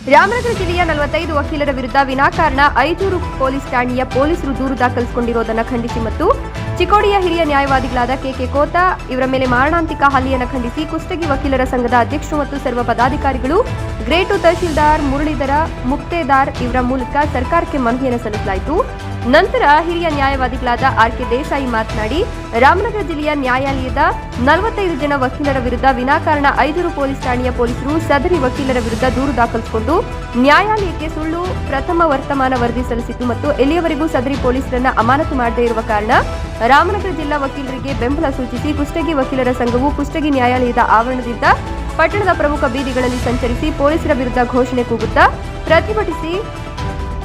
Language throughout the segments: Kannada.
ರಾಮನಗರ ಜಿಲ್ಲೆಯ ನಲವತ್ತೈದು ವಕೀಲರ ವಿರುದ್ಧ ವಿನಾಕಾರಣ ಐದೂರು ಪೊಲೀಸ್ ಠಾಣೆಯ ಪೊಲೀಸರು ದೂರು ದಾಖಲಿಸಿಕೊಂಡಿರುವುದನ್ನು ಖಂಡಿಸಿ ಮತ್ತು ಚಿಕ್ಕೋಡಿಯ ಹಿರಿಯ ನ್ಯಾಯವಾದಿಗಳಾದ ಕೆಕೆ ಕೋತಾ ಇವರ ಮೇಲೆ ಮಾರಣಾಂತಿಕ ಹಲ್ಲೆಯನ್ನು ಖಂಡಿಸಿ ಕುಷ್ಟಗಿ ವಕೀಲರ ಸಂಘದ ಅಧ್ಯಕ್ಷರು ಮತ್ತು ಸರ್ವ ಪದಾಧಿಕಾರಿಗಳು ಗ್ರೇಟು ತಹಶೀಲ್ದಾರ್ ಮುರಳೀಧರ ಮುಕ್ತೇದಾರ್ ಇವರ ಮೂಲಕ ಸರ್ಕಾರಕ್ಕೆ ಮನವಿಯನ್ನು ಸಲ್ಲಿಸಲಾಯಿತು. ನಂತರ ಹಿರಿಯ ನ್ಯಾಯವಾದಿಗಳಾದ ಆರ್ ಕೆ ದೇಸಾಯಿ ಮಾತನಾಡಿ, ರಾಮನಗರ ಜಿಲ್ಲೆಯ ನ್ಯಾಯಾಲಯದ ನಲವತ್ತೈದು ಜನ ವಕೀಲರ ವಿರುದ್ಧ ವಿನಾಕಾರಣ ಐದೂರು ಪೊಲೀಸ್ ಠಾಣೆಯ ಪೊಲೀಸರು ಸದರಿ ವಕೀಲರ ವಿರುದ್ಧ ದೂರು ದಾಖಲಿಸಿಕೊಂಡು ನ್ಯಾಯಾಲಯಕ್ಕೆ ಸುಳ್ಳು, ಪ್ರಥಮ ವರ್ತಮಾನ ವರದಿ ಸಲ್ಲಿಸಿತು ಮತ್ತು ಎಲ್ಲಿಯವರೆಗೂ ಸದರಿ ಪೊಲೀಸರನ್ನ ಅಮಾನತು ಮಾಡದೇ ಇರುವ ಕಾರಣ ರಾಮನಗರ ಜಿಲ್ಲಾ ವಕೀಲರಿಗೆ ಬೆಂಬಲ ಸೂಚಿಸಿ ಕುಷ್ಟಗಿ ವಕೀಲರ ಸಂಘವು ಕುಷ್ಟಗಿ ನ್ಯಾಯಾಲಯದ ಆವರಣದಿಂದ ಪಟ್ಟಣದ ಪ್ರಮುಖ ಬೀದಿಗಳಲ್ಲಿ ಸಂಚರಿಸಿ ಪೊಲೀಸರ ವಿರುದ್ಧ ಘೋಷಣೆ ಕೂಗುತ್ತಾ ಪ್ರತಿಭಟಿಸಿ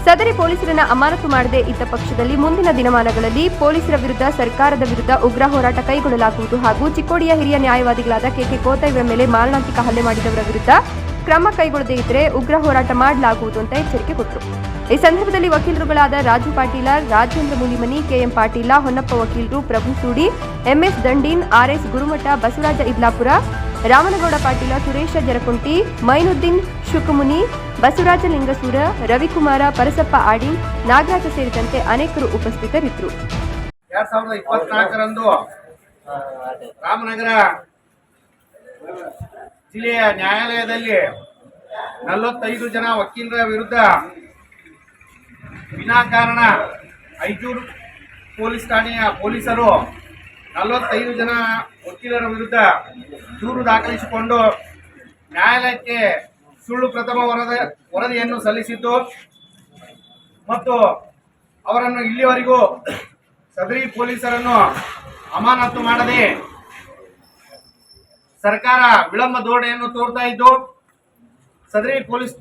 ಸದರಿ ಪೊಲೀಸರನ್ನ ಅಮಾನತು ಮಾಡದೇ ಇದ್ದ ಪಕ್ಷದಲ್ಲಿ ಮುಂದಿನ ದಿನಮಾನಗಳಲ್ಲಿ ಪೊಲೀಸರ ವಿರುದ್ಧ ಸರ್ಕಾರದ ವಿರುದ್ಧ ಉಗ್ರ ಹೋರಾಟ ಕೈಗೊಳ್ಳಲಾಗುವುದು ಹಾಗೂ ಚಿಕ್ಕೋಡಿಯ ಹಿರಿಯ ನ್ಯಾಯವಾದಿಗಳಾದ ಕೆಕೆ ಕೋತ ಇವರ ಮೇಲೆ ಮಾರಣಾಂತಿಕ ಹಲ್ಲೆ ಮಾಡಿದವರ ವಿರುದ್ಧ ಕ್ರಮ ಕೈಗೊಳ್ಳದೇ ಇದ್ದರೆ ಉಗ್ರ ಹೋರಾಟ ಮಾಡಲಾಗುವುದು ಅಂತ ಎಚ್ಚರಿಕೆ ಕೊಟ್ಟರು. ಈ ಸಂದರ್ಭದಲ್ಲಿ ವಕೀಲರುಗಳಾದ ರಾಜು ಪಾಟೀಲ, ರಾಜೇಂದ್ರ ಮುನಿಮನಿ, ಕೆಎಂ ಪಾಟೀಲ, ಹೊನ್ನಪ್ಪ ವಕೀಲರು, ಪ್ರಭು ಸೂಡಿ, ಎಂಎಸ್ ದಂಡೀನ್, ಆರ್ಎಸ್ ಗುರುಮಠ, ಬಸವರಾಜ ಇಬ್ಲಾಪುರ ರಾಮನಗೌಡ ಪಾಟೀಲ ಸುರೇಶ ಜರಕುಂಟಿ, ಮೈನುದ್ದೀನ್ ಶುಕಮುನಿ ಬಸವರಾಜ ಲಿಂಗಸೂರ, ರವಿಕುಮಾರ, ಪರಸಪ್ಪ ಆಡಿ, ನಾಗರಾಜ ಸೇರಿದಂತೆ ಅನೇಕರು ಉಪಸ್ಥಿತರಿದ್ದರು. ಎರಡ್ ಸಾವಿರದ ರಾಮನಗರ ಜಿಲ್ಲೆಯ ನ್ಯಾಯಾಲಯದಲ್ಲಿ ನಲವತ್ತೈದು ಜನ ವಕೀಲರ ವಿರುದ್ಧ ವಿನಾಕಾರಣ ಐಜೂರು ಪೊಲೀಸ್ ಠಾಣೆಯ ಪೊಲೀಸರು ನಲವತ್ತೈದು ಜನ ವಕೀಲರ ವಿರುದ್ಧ ದೂರು ದಾಖಲಿಸಿಕೊಂಡು ನ್ಯಾಯಾಲಯಕ್ಕೆ ಸುಳ್ಳು ಪ್ರಥಮ ವರದ, ವರದಿಯನ್ನು ಸಲ್ಲಿಸಿದ್ದು. ಮತ್ತು ಅವರನ್ನು ಇಲ್ಲಿವರೆಗೂ ಸದರಿ ಪೊಲೀಸರನ್ನು ಅಮಾನತು ಮಾಡದೆ ಸರ್ಕಾರ ವಿಳಂಬ ಧೋರಣೆಯನ್ನು ತೋರ್ತಾ ಇದ್ದು, ಸದರಿ ಪೊಲೀಸ್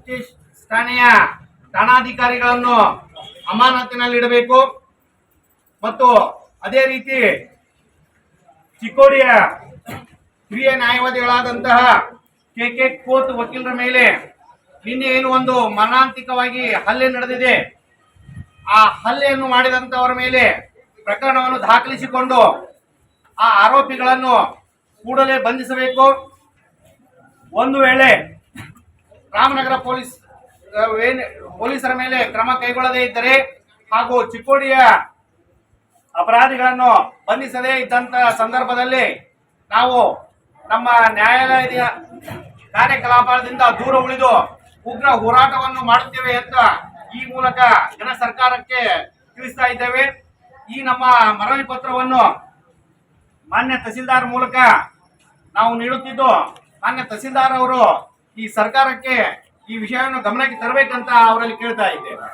ಠಾಣೆಯ ಠಾಣಾಧಿಕಾರಿಗಳನ್ನು ಅಮಾನತಿನಲ್ಲಿಡಬೇಕು ಮತ್ತು ಅದೇ ರೀತಿ ಚಿಕ್ಕೋಡಿಯ ಹಿರಿಯ ನ್ಯಾಯವಾದಿಗಳಾದಂತಹ ಕೆ ಕೆ ಕೋತ್ ವಕೀಲರ ಮೇಲೆ ನಿನ್ನೆ ಏನು ಒಂದು ಮರಣಾಂತಿಕವಾಗಿ ಹಲ್ಲೆ ನಡೆದಿದೆ. ಆ ಹಲ್ಲೆಯನ್ನು ಮಾಡಿದಂತವರ ಮೇಲೆ ಪ್ರಕರಣವನ್ನು ದಾಖಲಿಸಿಕೊಂಡು ಆ ಆರೋಪಿಗಳನ್ನು ಕೂಡಲೇ ಬಂಧಿಸಬೇಕು. ಒಂದು ವೇಳೆ ರಾಮನಗರ ಪೊಲೀಸ್ ಪೊಲೀಸರ ಮೇಲೆ ಕ್ರಮ ಕೈಗೊಳ್ಳದೇ ಇದ್ದರೆ ಹಾಗೂ ಚಿಕ್ಕೋಡಿಯ ಅಪರಾಧಿಗಳನ್ನು ಬಂಧಿಸದೇ ಇದ್ದಂತ ಸಂದರ್ಭದಲ್ಲಿ ನಾವು ನಮ್ಮ ನ್ಯಾಯಾಲಯದ ಕಾರ್ಯಕಲಾಪದಿಂದ ದೂರ ಉಳಿದು ಉಗ್ರ ಹೋರಾಟವನ್ನು ಮಾಡುತ್ತೇವೆ ಅಂತ ಈ ಮೂಲಕ ಜನ ಸರ್ಕಾರಕ್ಕೆ ತಿಳಿಸ್ತಾ ಇದ್ದೇವೆ. ಈ ನಮ್ಮ ಮನವಿ ಪತ್ರವನ್ನು ಮಾನ್ಯ ತಹಸೀಲ್ದಾರ್ ಮೂಲಕ ನಾವು ನೀಡುತ್ತಿದ್ದು, ಮಾನ್ಯ ತಹಸೀಲ್ದಾರ್ ಅವರು ಈ ಸರ್ಕಾರಕ್ಕೆ ಈ ವಿಷಯವನ್ನು ಗಮನಕ್ಕೆ ತರಬೇಕಂತ ಅವರಲ್ಲಿ ಕೇಳ್ತಾ ಇದ್ದೇವೆ.